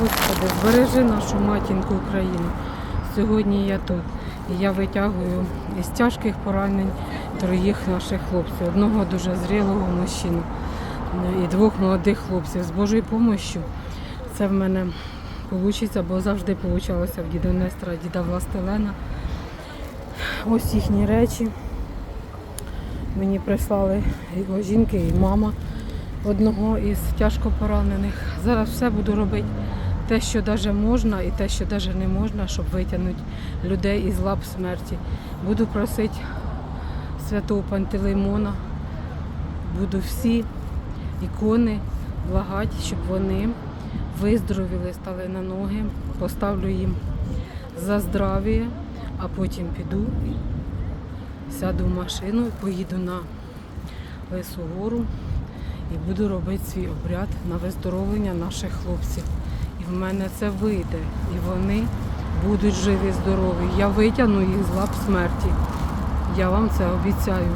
Господи, збережи нашу матінку Україну. Сьогодні я тут. І я витягую із тяжких поранень троїх наших хлопців. Одного дуже зрілого мужчину і двох молодих хлопців. З Божою допомогою це в мене вийде, бо завжди вийшло в діда Нестра, діда Властелена. Ось їхні речі. Мені прислали його жінки і мама одного із тяжко поранених. Зараз все буду робити те, що навіть можна, і те, що навіть не можна, щоб витягнути людей із лап смерті. Буду просити святого Пантелеймона, буду всі ікони благати, щоб вони виздоровіли, стали на ноги, поставлю їм за здрав'я, а потім піду, сяду в машину поїду на Лису гору і буду робити свій обряд на виздоровлення наших хлопців. В мене це вийде. І вони будуть живі, здорові. Я витягну їх з лап смерті. Я вам це обіцяю.